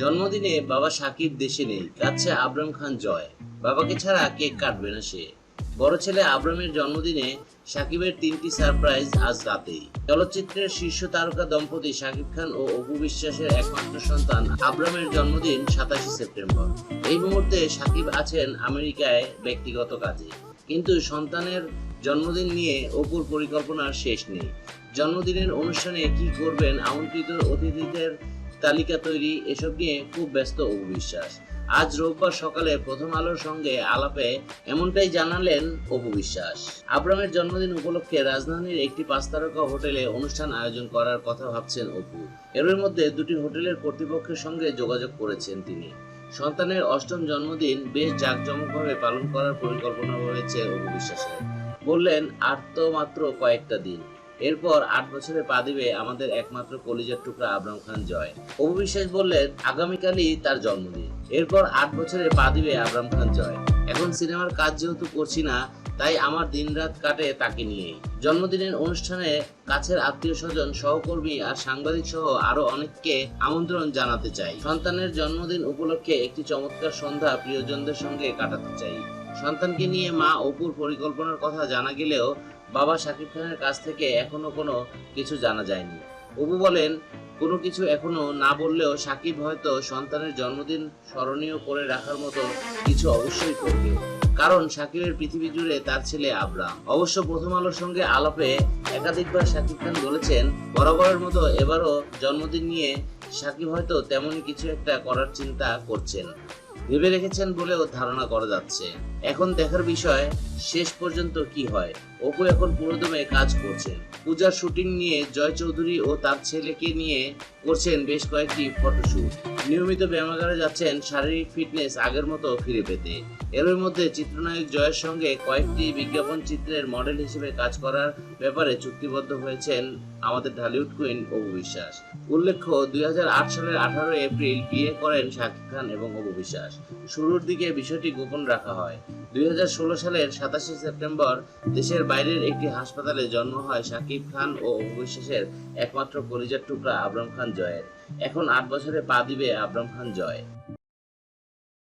জন্মদিনে বাবা সাকিব দেশে নেই কাছে আবরাম খান জয়। বাবাকে ছাড়া কেক কাটবে না সে। বড় ছেলে আবরামের জন্মদিনে সাকিবের তিনটি সারপ্রাইজ আজ রাতেই। চলচ্চিত্রের শীর্ষ তারকা দম্পতি সাকিব খান ও অপু বিশ্বাসের একমাত্র সন্তান আবরামের জন্মদিন সাতাশে সেপ্টেম্বর। এই মুহূর্তে সাকিব আছেন আমেরিকায় ব্যক্তিগত কাজে। কিন্তু সন্তানের জন্মদিন নিয়ে অপুর পরিকল্পনার শেষ নেই। জন্মদিনের অনুষ্ঠানে কি করবেন আমন্ত্রিত অতিথিদের তালিকা তৈরি এসব নিয়ে খুব ব্যস্ত অপু আজ রোববার সকালে প্রথম আলোর সঙ্গে আলাপে এমনটাই জানালেন অপু বিশ্বাস আব্রামের জন্মদিন উপলক্ষে রাজধানীর একটি পাঁচ তারকা হোটেলে অনুষ্ঠান আয়োজন করার কথা ভাবছেন অপু। এর মধ্যে দুটি হোটেলের কর্তৃপক্ষের সঙ্গে যোগাযোগ করেছেন তিনি। সন্তানের অষ্টম জন্মদিন বেশ জাঁকজমকভাবে পালন করার পরিকল্পনা রয়েছে অপু বিশ্বাসের। বললেন, আর তো মাত্র কয়েকটা দিন। এরপর আট বছরে পা দিবে আমাদের একমাত্র কলিজার টুকরা আবরাম খান জয়। অপু বিশ্বাস বললেন, আগামীকালই তার জন্মদিন। এরপর আট বছরে পা দিবে আবরাম খান জয়। এখন সিনেমার কাজ যেহেতু করছি না, তাই আমার দিনরাত কাটে তাকে নিয়েই। জন্মদিনের অনুষ্ঠানে কাছের আত্মীয় স্বজন সহকর্মী আর সাংবাদিক সহ আরও অনেককে আমন্ত্রণ জানাতে চাই। সন্তানের জন্মদিন উপলক্ষে একটি চমৎকার সন্ধ্যা প্রিয়জনদের সঙ্গে কাটাতে চাই। সন্তানকে নিয়ে মা অপুর পরিকল্পনার কথা জানা গেলেও বাবা শাকিব খানের কাছ থেকে এখনও কোনো কিছু জানা যায়নি। অপু বলেন, কোনো কিছু এখনও না বললেও সাকিব হয়তো সন্তানের জন্মদিন স্মরণীয় করে রাখার মতো কিছু অবশ্যই করবে। কারণ সাকিবের পৃথিবী জুড়ে তার ছেলে আবরাম। অবশ্য প্রথম আলোর সঙ্গে আলাপে একাধিকবার সাকিব খান বলেছেন, বরাবরের মতো এবারও জন্মদিন নিয়ে সাকিব হয়তো তেমনই কিছু একটা করার চিন্তা করছেন। ভেবে রেখেছেন বলেও ধারণা করা যাচ্ছে। এখন দেখার বিষয়, শেষ পর্যন্ত কি হয়? অপু এখন পুরোদমে কাজ করছেন পূজার শুটিং নিয়ে জয় চৌধুরী ও তার ছেলেকে নিয়ে করছেন বেশ কয়েকটি ফটোশুট। নিয়মিত ব্যায়ামাগারে যাচ্ছেন শারীরিক ফিটনেস আগের মতো ফিরে পেতে। এর মধ্যে চিত্রনায়ক জয়ের সঙ্গে কয়েকটি বিজ্ঞাপন চিত্রের মডেল হিসেবে কাজ করার ব্যাপারে চুক্তিবদ্ধ হয়েছেন আমাদের ঢালিউড কুইন অপু বিশ্বাস। উল্লেখ্য, দুই হাজার আট সালের আঠারো এপ্রিল বিয়ে করেন শাকিব খান এবং অপু বিশ্বাস। শুরুর দিকে বিষয়টি গোপন রাখা হয়। দুই হাজার ষোলো সালের সাতাশে সেপ্টেম্বর দেশের বাইরের একটি হাসপাতালে জন্ম হয় শাকিব খান ও অপু বিশ্বাসের একমাত্র কলিজার টুকরা আবরাম খান জয়ের। এখন আট বছরে পা দিবে আবরাম খান জয়।